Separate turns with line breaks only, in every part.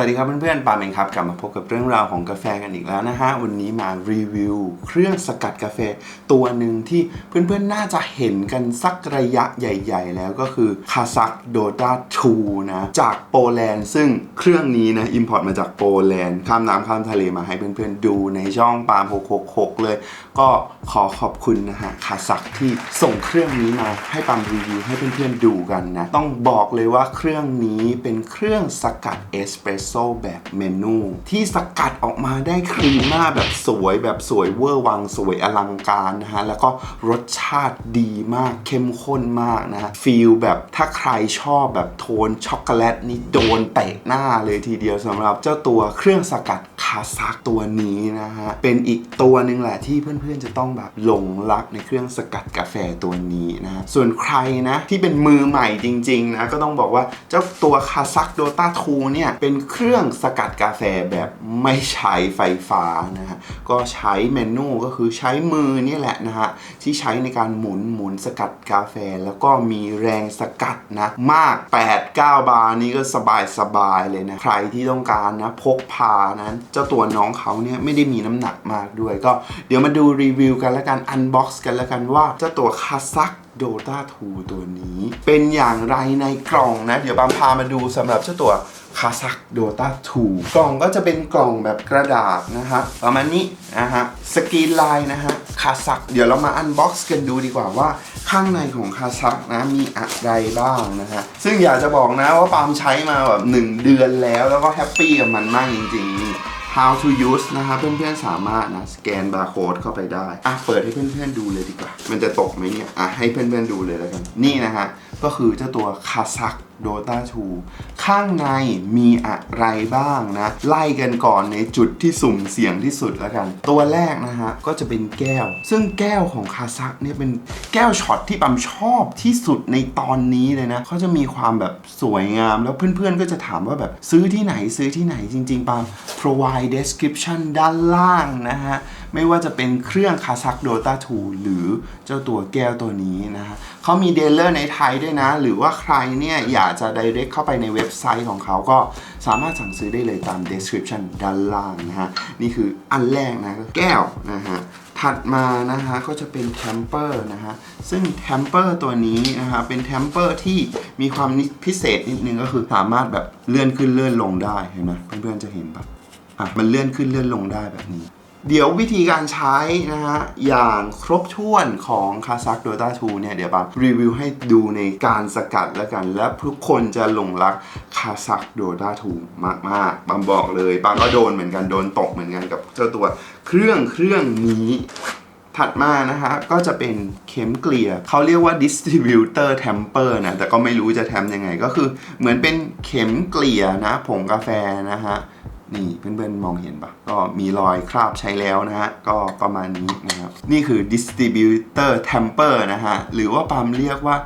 วัสดีครับเพื่อนๆ ปาเองครับ กลับมาพบกับเรื่องราวของกาแฟกันอีกแล้วนะฮะ วันนี้มารีวิว เครื่องสกัดกาแฟตัวหนึ่งที่เพื่อนๆ น่าจะเห็นกันสักระยะใหญ่ ๆ แล้วก็คือคาซักโดตา2นะ จากโปแลนด์ ซึ่งเครื่องนี้นะอิมพอร์ตมาจากโปแลนด์ ข้ามน้ำข้ามทะเลมาให้เพื่อนๆ ดูในช่องปาล์ม666 เลย ก็ขอขอบคุณนะฮะคาซักที่ส่งเครื่องนี้มาให้ปามรีวิวให้เพื่อนๆดูกันนะ ต้องบอกเลยว่าเครื่องนี้เป็นเครื่องสกัดเอสเปรสโซ่แบบเมนูที่สกัดออกมาได้ครีมมาแบบสวยแบบสวยเวอร์วังสวยอลังการนะฮะ แล้วก็รสชาติดีมากเข้มข้นมากนะฮะฟีลแบบถ้าใครชอบแบบโทนช็อกโกแลตนี่โดนเตะหน้าเลยทีเดียวสำหรับเจ้าตัวเครื่องสกัดคาซักตัวนี้นะฮะเป็นอีกตัวหนึ่งแหละที่เพื่อนๆจะต้องแบบหลงรักในเครื่องสกัดกาแฟตัวนี้นะ ส่วนใครนะที่เป็นมือใหม่จริงๆนะก็ต้องบอกว่าเจ้าตัวคาซักโดตาทูเนี่ยเป็นเครื่องสกัดกาแฟแบบไม่ใช้ไฟฟ้านะฮะก็ใช้เมนูก็คือใช้มือนี่แหละนะฮะที่ใช้ในการหมุนหมุนสกัดกาแฟ แล้วก็มีแรงสกัดนะมาก 8-9 บาร์นี่ก็สบายสบายๆเลยนะใครที่ต้องการนะพกพานั้นเจ้าตัวน้องเขาเนี่ยไม่ได้มีน้ำหนักมากด้วย ก็เดี๋ยวมาดูรีวิวกันแล้วกันอันบ็อกซ์กันแล้วกันว่าเจ้าตัวคาซักโดตาทูตัวนี้ เป็นอย่างไรในกล่องนะ เดี๋ยวบามพามาดูสำหรับเจ้าตัวคาซักโดตาทูกล่องก็จะเป็นกล่องแบบกระดาษนะฮะประมาณนี้นะฮะสกรีนลายนะฮะคาซักเดี๋ยวเรามาอันบ็อกซ์กันดูดีกว่าว่าข้างในของคาซักนะมีอะไรบ้างนะฮะซึ่งอยากจะบอกนะว่าปามใช้มาแบบ 1 เดือนแล้วแล้วก็แฮปปี้กับมันมากจริงๆ how to use นะครับเพื่อนๆสามารถนะสแกนบาร์โค้ดเข้าไปได้ อะเปิดให้เพื่อนๆดูเลยดีกว่า มันจะตกไหมเนี่ย อะให้เพื่อนๆดูเลยแล้วกัน นี่นะฮะ ก็คือเจ้าตัวคาซักโดตาทูข้างในมีอะไรบ้างนะ ไล่กันก่อนในจุดที่สุ่มเสี่ยงที่สุดแล้วกัน ตัวแรกนะฮะ ก็จะเป็นแก้ว ซึ่งแก้วของคาซักเนี่ยเป็นแก้วช็อตที่ปั๊มชอบที่สุดในตอนนี้เลยนะเขาจะมีความแบบสวยงาม แล้วเพื่อนๆก็จะถามว่าแบบซื้อที่ไหนซื้อที่ไหนจริงๆปั๊ม provide description ด้านล่างนะฮะไม่ว่าจะเป็นเครื่องคาซักโดตาทูหรือเจ้าตัวแก้วตัวนี้นะฮะเขามีเดลเลอร์ในไทยด้วยนะ หรือว่าใครเนี่ยอยากจะ direct เข้าไปในเว็บไซต์ของเขาก็สามารถสั่งซื้อได้เลยตาม description ด้านล่างนะฮะ นี่คืออันแรกนะแก้วนะฮะถัดมานะฮะก็จะเป็นแทมเปอร์นะฮะซึ่งแทมเปอร์ตัวนี้นะฮะเป็นแทมเปอร์ที่มีความพิเศษนิดนึงก็คือสามารถแบบเลื่อนขึ้นเลื่อนลงได้เห็นไหมเพื่อนๆจะเห็นปะอะมันเลื่อนขึ้นเลื่อนลงได้แบบนี้ เดี๋ยววิธีการใช้นะฮะ อย่างครบถ้วนของคาซักโดตาทูเนี่ย เดี๋ยวปารีวิวให้ดูในการสกัดแล้วกัน และทุกคนจะหลงรักคาซักโดตาทูมากๆปามบอกเลยปาก็โดนเหมือนกัน โดนตกเหมือนกันกับเจ้าตัวเครื่องเครื่องนี้ถัดมานะฮะก็จะเป็นเข็มเกลี่ยเขาเรียกว่า distributor tamper นะ แต่ก็ไม่รู้จะแทมยังไงก็คือเหมือนเป็นเข็มเกลี่ยนะผงกาแฟนะฮะ นี่เพื่อนๆมองเห็นปะก็มีรอยคราบใช้แล้วนะฮะ ก็ประมาณนี้นะครับ นี่คือ distributor tamper นะฮะ หรือว่าปามเรียกว่า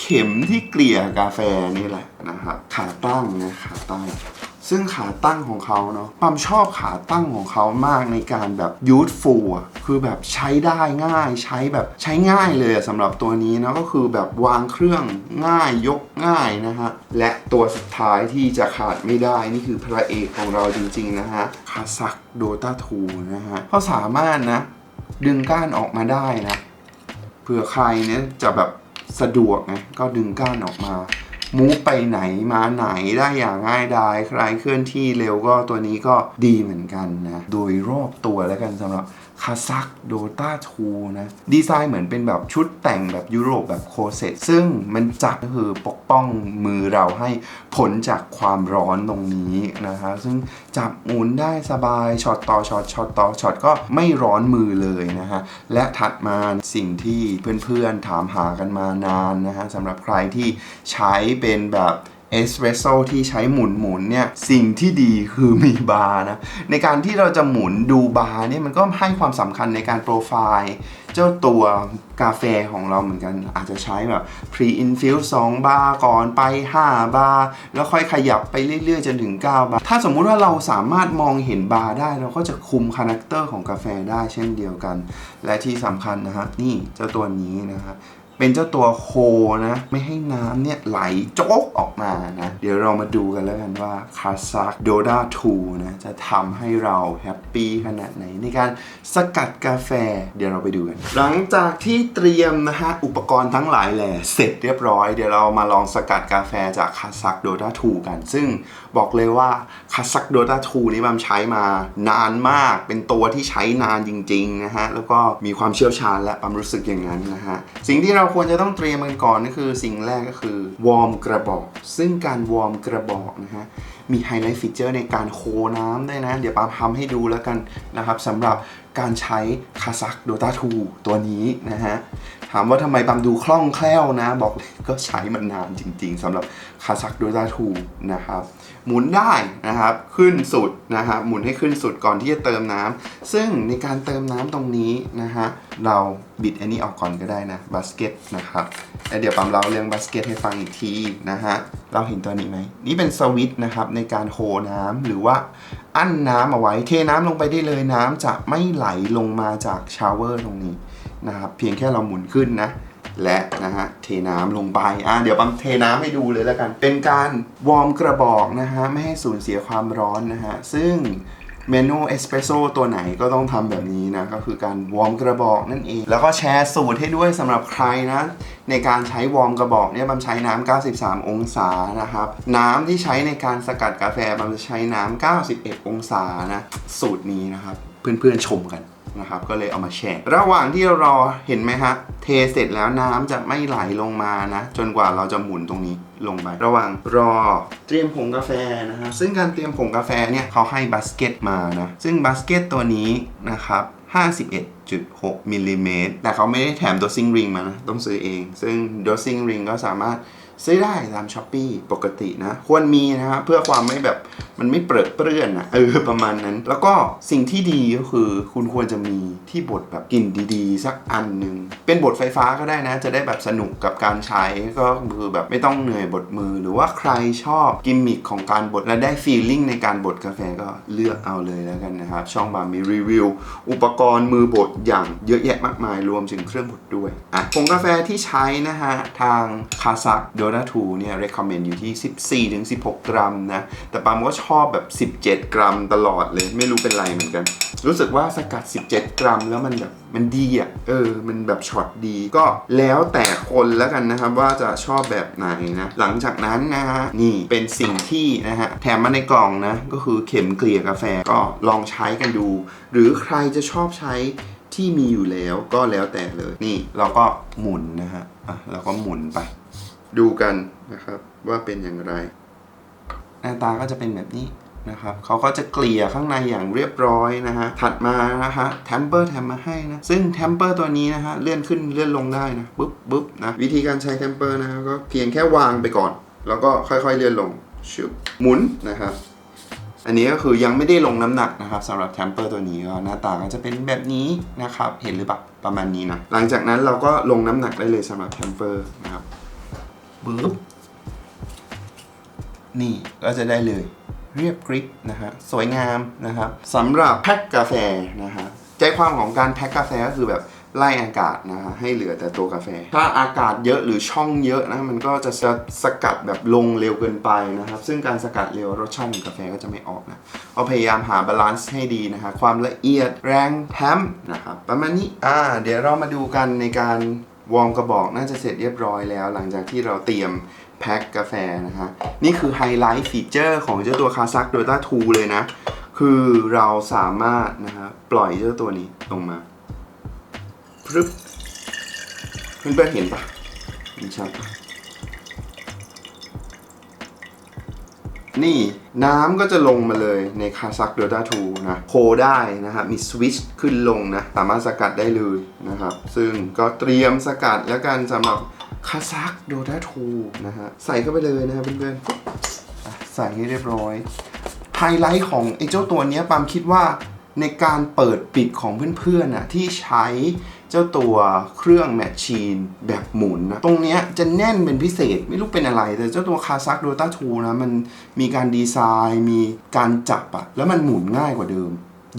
เข็มที่เกลี่ยกาแฟนี่แหละนะครับ ขาตั้งนะขาตั้ง ซึ่งขาตั้งของเขาเนาะปั๊มชอบขาตั้งของเขามากในการแบบยูทฟูลอะคือแบบใช้ได้ง่าย ใช้แบบใช้ง่ายเลยอะสำหรับตัวนี้นะก็คือแบบวางเครื่องง่ายยกง่ายนะฮะ และตัวสุดท้ายที่จะขาดไม่ได้นี่คือพระเอกของเราจริงๆนะฮะคาซักโดตาทูนะฮะเขาสามารถนะ ดึงก้านออกมาได้นะเผื่อใครเนี่ยจะแบบสะดวกไงก็ดึงก้านออกมา มูฟไปไหนมาไหนได้อย่างง่ายดายใครเคลื่อนที่เร็วก็ตัวนี้ก็ดีเหมือนกันนะ โดยรอบตัวแล้วกันสำหรับ คาซักโดตาทูนะ ดีไซน์เหมือนเป็นแบบชุดแต่งแบบยุโรปแบบโคเซตซึ่งมันจับก็คือปกป้องมือเราให้พ้นจากความร้อนตรงนี้นะฮะซึ่งจับหมุนได้สบายช็อตต่อช็อตช็อตต่อช็อตก็ไม่ร้อนมือเลยนะฮะ และถัดมาสิ่งที่เพื่อนๆถามหากันมานานนะฮะสำหรับใครที่ใช้เป็นแบบ เอสเปรสโซที่ใช้หมุนหมุนๆเนี่ยสิ่งที่ดีคือมีบาร์นะในการที่เราจะหมุนดูบาร์เนี่ยมันก็ให้ความสำคัญในการโปรไฟล์เจ้าตัวกาแฟของเราเหมือนกันอาจจะใช้แบบ pre infuse 2บาร์ก่อนไป 5 บาร์แล้วค่อยขยับไปเรื่อยๆ จนถึง 9 บาร์ถ้าสมมุติว่าเราสามารถมองเห็นบาร์ได้ เราก็จะคุมคาแรคเตอร์ของกาแฟได้เช่นเดียวกัน และที่สำคัญนะครับนี่เจ้าตัวนี้นะครับ เป็นเจ้าตัวโคนะ ไม่ให้น้ำเนี่ยไหลโจ๊กออกมานะ เดี๋ยวเรามาดูกันแล้วกันว่าคาซักโดดาทูนะจะทำให้เราแฮปปี้ขนาดไหนในการสกัดกาแฟเดี๋ยวเราไปดูกัน หลังจากที่เตรียมนะฮะ อุปกรณ์ทั้งหลายแหล่เสร็จเรียบร้อยเดี๋ยวเรามาลองสกัดกาแฟจากคาซักโดดาทูกัน ซึ่งบอกเลยว่าคาซักโดดาทูนี่บัมใช้มานานมากเป็นตัวที่ใช้นานจริงๆนะฮะแล้วก็มีความเชี่ยวชาญและบัมรู้สึกอย่างนั้นนะฮะสิ่งที่เราเราควรจะต้องเตรียมกันก่อนก็คือสิ่งแรกก็คือวอร์มกระบอก ซึ่งการวอร์มกระบอกนะฮะมีไฮไลท์ฟีเจอร์ในการโคน้ำด้วยนะ เดี๋ยวปามทำให้ดูแล้วกันนะครับสำหรับการใช้คาซักโดตาทูตัวนี้นะฮะ ถามว่าทำไมปามดูคล่องแคล่วนะ บอกเลยก็ใช้มันนานจริงๆสำหรับคาซักโดตาทูนะครับ หมุนได้นะครับขึ้นสุดนะฮะหมุนให้ขึ้นสุดก่อนที่จะเติมน้ำซึ่งในการเติมน้ำตรงนี้นะฮะเราบิดอันนี้ออกก่อนก็ได้นะบาสเกตนะครับเดี๋ยวปั๊มเล่าเรื่องบาสเกตให้ฟังอีกทีนะฮะเราเห็นตัวนี้ไหมนี่เป็นสวิตช์นะครับในการโฮน้ำหรือว่าอั้นน้ำเอาไว้เทน้ำลงไปได้เลยน้ำจะไม่ไหลลงมาจากชาวเวอร์ตรงนี้นะครับเพียงแค่เราหมุนขึ้นนะ และนะฮะเทน้ำลงไปอะเดี๋ยวปั๊มเทน้ำให้ดูเลยแล้วกัน เป็นการวอร์มกระบอกนะฮะไม่ให้สูญเสียความร้อนนะฮะซึ่งเมนูเอสเปรสโซ่ตัวไหนก็ต้องทำแบบนี้นะ ก็คือการวอร์มกระบอกนั่นเอง แล้วก็แชร์สูตรให้ด้วยสำหรับใครนะ ในการใช้วอร์มกระบอกเนี่ยบัมใช้น้ำ 93 องศานะครับ น้ำที่ใช้ในการสกัดกาแฟบัมจะใช้น้ำ 91 องศานะ สูตรนี้นะครับ เพื่อนๆชมกัน นะครับก็เลยเอามาแชร์ระหว่างที่เรารอเห็นไหมฮะเทเสร็จแล้วน้ำจะไม่ไหลลงมานะ จนกว่าเราจะหมุนตรงนี้ลงไประหว่างรอเตรียมผงกาแฟนะฮะซึ่งการเตรียมผงกาแฟเนี่ยเขาให้บาสเกตมานะซึ่งบาสเกตตัวนี้นะครับ 51.6มิลลิเมตรแต่เขาไม่ได้แถม dosing ring มานะต้องซื้อเอง ซึ่ง dosing ring ก็สามารถซื้อได้ตามช้อปปีปกตินะ ควรมีนะฮะเพื่อความไม่แบบมันไม่เปรอะเปื้อนนะเออประมาณนั้น แล้วก็สิ่งที่ดีก็คือ คุณควรจะมีที่บดแบบกลิ่นดีๆ สักอันหนึ่งเป็นบดไฟฟ้าก็ได้นะ จะได้แบบสนุกกับการใช้ก็คือแบบไม่ต้องเหนื่อยบดมือ หรือว่าใครชอบกิมมิคของการบดและได้ฟีลลิ่งในการบดกาแฟก็เลือกเอาเลยแล้วกันนะครับช่องบาร์มีรีวิวอุปกกรณ์มือบดอย่างเยอะแยะมากมายรวมถึงเครื่องบดด้วยอะผงกาแฟที่ใช้นะฮะ ทางคาซักโดนาทูเนี่ย recommend อยู่ที่ 14-16 กรัมนะ แต่ปามก็ชอบแบบ 17 กรัมตลอดเลย ไม่รู้เป็นไรเหมือนกัน รู้สึกว่าสกัด 17 กรัมแล้วมันแบบ มันดีอะเออ มันแบบช็อตดีก็แล้วแต่คนแล้วกันนะครับว่าจะชอบแบบไหนนะ หลังจากนั้นนะฮะนี่เป็นสิ่งที่นะฮะแถมมาในกล่องนะ ก็คือเข็มเกลี่ยกาแฟก็ลองใช้กันดู หรือใครจะชอบใช้ที่มีอยู่แล้วก็แล้วแต่เลยนี่เราก็หมุนนะฮะอะเราก็หมุนไป ดูกันนะครับว่าเป็นอย่างไรหน้าตาก็จะเป็นแบบนี้ นะครับเขาก็จะเกลี่ยข้างในอย่างเรียบร้อยนะฮะ ถัดมานะฮะแทมเปอร์แถมมาให้นะ ซึ่งแทมเปอร์ตัวนี้นะฮะ เลื่อนขึ้นเลื่อนลงได้นะปุ๊บปุ๊บนะ วิธีการใช้แทมเปอร์นะก็เพียงแค่วางไปก่อน แล้วก็ค่อยๆเลื่อนลงชุบหมุนนะครับอันนี้ก็คือยังไม่ได้ลงน้ำหนักนะครับสำหรับแทมเปอร์ตัวนี้ก็หน้าตาก็จะเป็นแบบนี้นะครับ เห็นหรือเปล่าประมาณนี้นะ หลังจากนั้นเราก็ลงน้ำหนักได้เลยสำหรับแทมเปอร์นะครับปึ๊บนี่ก็จะได้เลย เรียบกริบนะฮะสวยงามนะครับสำหรับแพ็คกาแฟนะฮะใจความของการแพ็คกาแฟก็คือแบบไล่อากาศนะฮะให้เหลือแต่ตัวกาแฟ ถ้าอากาศเยอะหรือช่องเยอะนะมันก็จะจะสกัดแบบลงเร็วเกินไปนะครับ ซึ่งการสกัดเร็วรสชาติของกาแฟก็จะไม่ออกนะเอาพยายามหาบาลานซ์ให้ดีนะฮะความละเอียดแรงแทมนะครับประมาณนี้อ่าเดี๋ยวเรามาดูกันในการ วอร์มกระบอกน่าจะเสร็จเรียบร้อยแล้ว หลังจากที่เราเตรียมแพ็คกาแฟนะฮะนี่คือไฮไลท์ฟีเจอร์ของเจ้าตัวคาซักโดต้าทูเลยนะ คือเราสามารถนะฮะปล่อยเจ้าตัวนี้ลงมาพรึบเพื่อนๆเห็นปะเห็นชัดปะ นี่น้ำก็จะลงมาเลยในคาซักโดต้าทูนะโคได้นะครับมีสวิตช์ขึ้นลงนะสามารถสกัดได้เลยนะครับ ซึ่งก็เตรียมสกัดแล้วกันสำหรับคาซักโดดาทูนะฮะใส่เข้าไปเลยนะครับเพื่อนๆใส่ให้เรียบร้อย ไฮไลท์ของไอ้เจ้าตัวนี้ปามคิดว่าในการเปิดปิดของเพื่อนๆน่ะที่ใช้ เจ้าตัวเครื่องแมชชีนแบบหมุนนะ ตรงเนี้ยจะแน่นเป็นพิเศษไม่รู้เป็นอะไร แต่เจ้าตัวคาซักโดตาทูนะมันมีการดีไซน์ มีการจับอะแล้วมันหมุนง่ายกว่าเดิม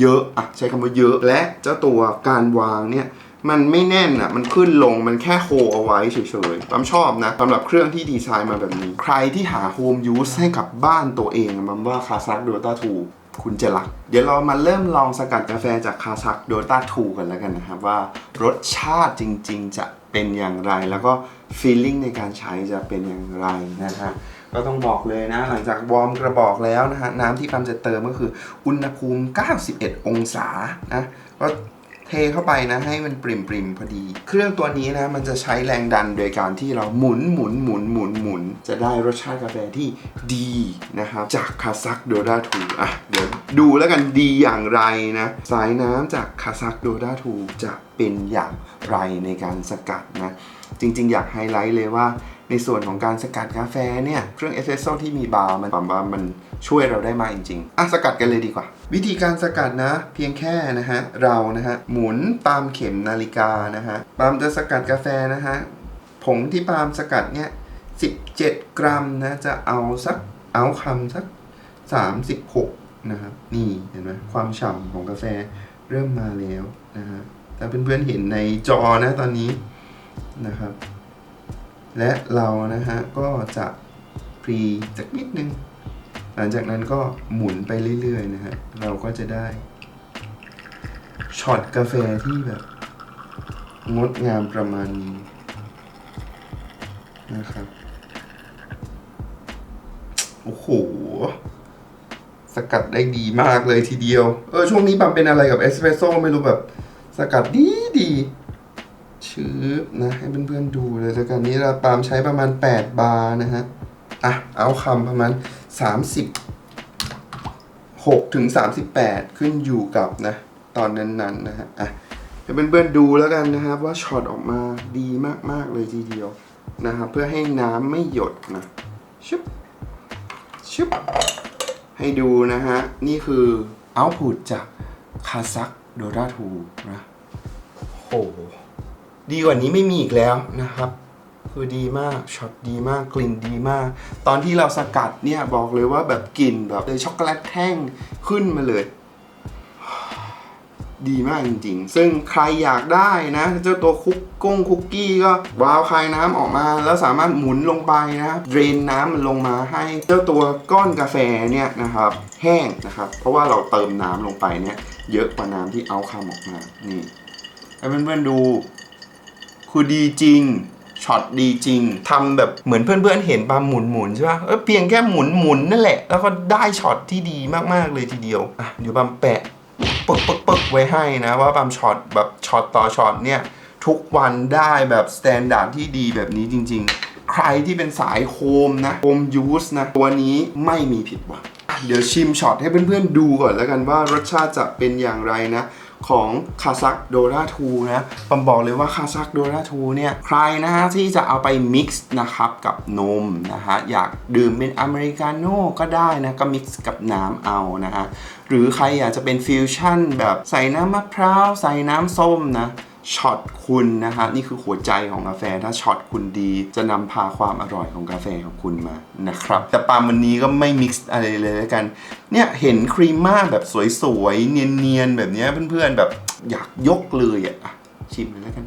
เยอะอะใช้คำว่าเยอะและเจ้าตัวการวางเนี่ยมันไม่แน่นอะ มันขึ้นลง มันแค่โฮเอาไว้เฉยๆปั๊มชอบนะสำหรับเครื่องที่ดีไซน์มาแบบนี้ ใครที่หาโฮมยูสให้กับบ้านตัวเองมันว่าคาซักโดต้าทู คุณจะรัก เดี๋ยวเรามาเริ่มลองสกัดกาแฟจากคาซักโดต้าทูกันแล้วกันนะครับ ว่ารสชาติจริงๆ จะเป็นอย่างไร แล้วก็ฟีลลิ่งในการใช้จะเป็นอย่างไรนะฮะก็ต้องบอกเลยนะ หลังจากวอร์มกระบอกแล้วนะฮะน้ำที่ปั๊มจะเติมก็คืออุณหภูมิ 91 องศานะก็ ทเข้าไปนะให้มันปริมปริมพอดี เครื่องตัวนี้นะมันจะใช้แรงดันโดยการที่เราหมุนหมุนหมุนหมุนหมุน จะได้รสชาติกาแฟที่ดีนะครับจากคาซักโดดาทูอะเดี๋ยวดูแล้วกันดีอย่างไรนะ สายน้ำจากคาซักโดดาทูจะเป็นอย่างไรในการสกัดนะ จริง ๆ อยากไฮไลท์เลยว่า ในส่วนของการสกัดกาแฟเนี่ยเครื่องเอสเปรสโซ่ที่มีบาร์มันปั๊มบาร์มันช่วยเราได้มากจริงๆ อะสกัดกันเลยดีกว่า วิธีการสกัดนะ เพียงแค่นะฮะเรานะฮะหมุนตามเข็มนาฬิกานะฮะปามจะสกัดกาแฟนะฮะผงที่ปามสกัดเนี่ย17 กรัมนะจะเอาสักเอาคำสัก 36 นะครับนี่เห็นไหมความฉ่ำของกาแฟเริ่มมาแล้วนะฮะถ้าเพื่อนๆเห็นในจอนะตอนนี้นะครับ และเรานะฮะก็จะพรีสักนิดนึง หลังจากนั้นก็หมุนไปเรื่อยๆนะฮะ เราก็จะได้ช็อตกาแฟที่แบบงดงามประมาณนี้นะครับ โอ้โห สกัดได้ดีมากเลยทีเดียว เออ ช่วงนี้ปั๊มเป็นอะไรกับเอสเปรสโซ่ไม่รู้แบบ สกัดดีดี ชืบนะให้เพื่อนๆดูเลยสกัดนี้เราปาล์มใช้ประมาณ 8 บาร์นะฮะ อะ เอาคำประมาณ36ถึง38 ขึ้นอยู่กับนะ ตอนนั้นๆนะฮะ อะให้เพื่อนๆดูแล้วกันนะครับ ว่าช็อตออกมาดีมากๆเลยทีเดียวนะครับเพื่อให้น้ำไม่หยดนะชึบชึบให้ดูนะฮะ นี่คือเอาพุตจากคาซักโดราทูนะโห ดีกว่านี้ไม่มีอีกแล้วนะครับ คือดีมากช็อตดีมากกลิ่นดีมาก ตอนที่เราสกัดเนี่ยบอกเลยว่าแบบกลิ่นแบบเลยช็อกโกแลตแท่งขึ้นมาเลย ดีมากจริงๆ ซึ่งใครอยากได้นะ เจ้าตัวคุกก้งคุกกี้ก็วาวคายน้ำออกมา แล้วสามารถหมุนลงไปนะครับเดรนน้ำมันลงมาให้เจ้าตัวก้อนกาแฟเนี่ยนะครับ แห้งนะครับ เพราะว่าเราเติมน้ำลงไปเนี่ยเยอะกว่าน้ำที่เอาคำออกมานี่ให้เพื่อนๆดู คือดีจริงช็อตดีจริงทำแบบเหมือนเพื่อนๆเห็นปาหมุนหมุนๆใช่ป่ะเออเพียงแค่หมุนหมุนๆนั่นแหละ แล้วก็ได้ช็อตที่ดีมากๆเลยทีเดียวอะเดี๋ยวปาแปะปึกปึกปึกไว้ให้นะว่าปาช็อตแบบช็อตต่อช็อตเนี่ย ทุกวันได้แบบสแตนดาร์ดที่ดีแบบนี้จริง ๆ ใครที่เป็นสายโฮมนะโฮมยูสนะ ตัวนี้ไม่มีผิดหวังอะเดี๋ยวชิมช็อตให้เพื่อนๆดูก่อนแล้วกันว่ารสชาติจะเป็นอย่างไรนะ ของคาซักโดราทูนะผมบอกเลยว่าคาซักโดราทูเนี่ย ใครนะฮะที่จะเอาไปมิกซ์นะครับกับนมนะฮะ อยากดื่มเป็นอเมริกาโน่ก็ได้นะก็มิกซ์กับน้ำเอานะฮะ หรือใครอยากจะเป็นฟิวชั่นแบบใส่น้ำมะพร้าว ใส่น้ำส้มนะ ช็อตคุณนะฮะนี่คือหัวใจของกาแฟถ้าช็อตคุณดี จะนำพาความอร่อยของกาแฟของคุณมานะครับ แต่ปาล์มวันนี้ก็ไม่มิกซ์อะไรเลยแล้วกัน เนี่ยเห็นครีมม่าแบบสวยๆ เนียนๆ แบบนี้เพื่อนๆ แบบอยากยกเลยอะชิมเลยแล้วกัน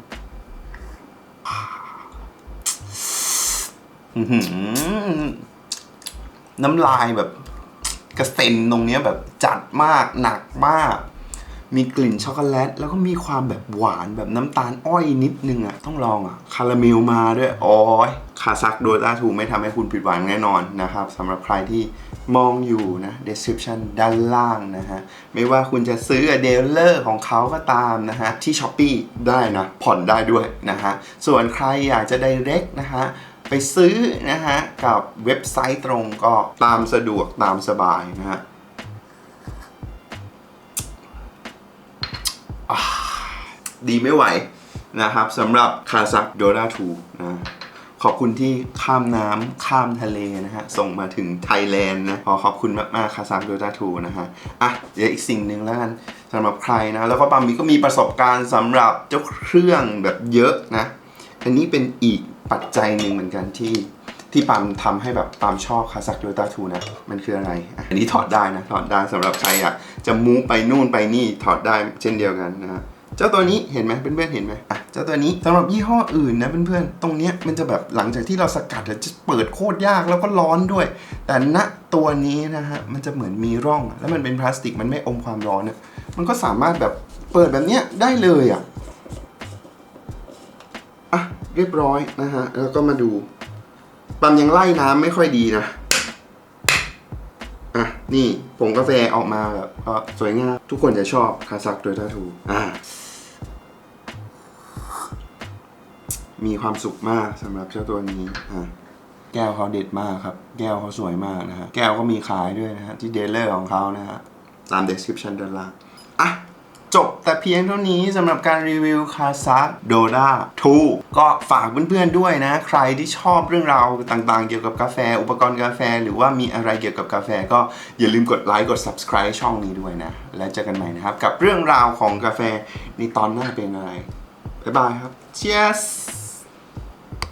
น้ำลายแบบกระเซ็นตรงนี้แบบจัดมากหนักมาก มีกลิ่นช็อกโกแลต แล้วก็มีความแบบหวานแบบน้ำตาลอ้อยนิดนึงอะ ต้องลองอะ คาราเมลมาด้วยโอ้ยคาซักโดต้าทูไม่ทำให้คุณผิดหวังแน่นอนนะครับสำหรับใครที่มองอยู่นะ description ด้านล่างนะฮะ ไม่ว่าคุณจะซื้อเดลเลอร์ของเขาก็ตามนะฮะ ที่ s h อ p e e ได้นะ ผ่อนได้ด้วยนะฮะ ส่วนใครอยากจะ direct นะฮะไปซื้อนะฮะ กับเว็บไซต์ตรงก็ตามสะดวกตามสบายนะฮะ ดีไม่ไหวนะครับสำหรับคาซักโดราทูนะขอบคุณที่ข้ามน้ำข้ามทะเลนะฮะ ส่งมาถึงไทยแลนด์นะ ขอขอบคุณมากๆคาซักโดราทูนะฮะ อะเดี๋ยวอีกสิ่งหนึ่งแล้วกันสำหรับใครนะ แล้วก็ปามีก็มีประสบการณ์สำหรับเจ้าเครื่องแบบเยอะนะ อันนี้เป็นอีกปัจจัยหนึ่งเหมือนกันที่ที่ปามทำให้แบบปามชอบคาซักโยต้าทูนะ มันคืออะไร อันนี้ถอดได้นะ ถอดได้สำหรับใครอยากจะมูไปนู่นไปนี่ถอดได้เช่นเดียวกันนะฮะ เจ้าตัวนี้เห็นไหมเพื่อนๆเห็นไหมอะเจ้าตัวนี้สำหรับยี่ห้ออื่นนะเพื่อนๆตรงเนี้ยมันจะแบบหลังจากที่เราสกัดจะเปิดโคตรยากแล้วก็ร้อนด้วย แต่ณตัวนี้นะฮะมันจะเหมือนมีร่อง แล้วมันเป็นพลาสติกมันไม่อมความร้อนเนี่ยมันก็สามารถแบบเปิดแบบเนี้ยได้เลยอะอะเรียบร้อยนะฮะแล้วก็มาดูปั๊มยังไล่น้ำไม่ค่อยดีนะอะนี่ผงกาแฟออกมาแบบสวยงามทุกคนจะชอบคาซักโดยทัทูอ่า มีความสุขมากสำหรับเจ้าตัวนี้อะแก้วเขาเด็ดมากครับ แก้วเขาสวยมากนะฮะ แก้วก็มีขายด้วยนะฮะ ที่เดลเลอร์ของเขานะฮะ ตาม description ด้านล่างอะจบแต่เพียงเท่านี้สำหรับการรีวิวคาซักโดด้า2ก็ฝากเพื่อนๆด้วยนะ ใครที่ชอบเรื่องราวต่างๆ เกี่ยวกับกาแฟ อุปกรณ์กาแฟ หรือว่ามีอะไรเกี่ยวกับกาแฟ ก็อย่าลืมกดไลค์กด subscribe ช่องนี้ด้วยนะ แล้วเจอกันใหม่นะครับ กับเรื่องราวของกาแฟในตอนหน้าเป็นอะไร บ๊ายบายครับ Cheers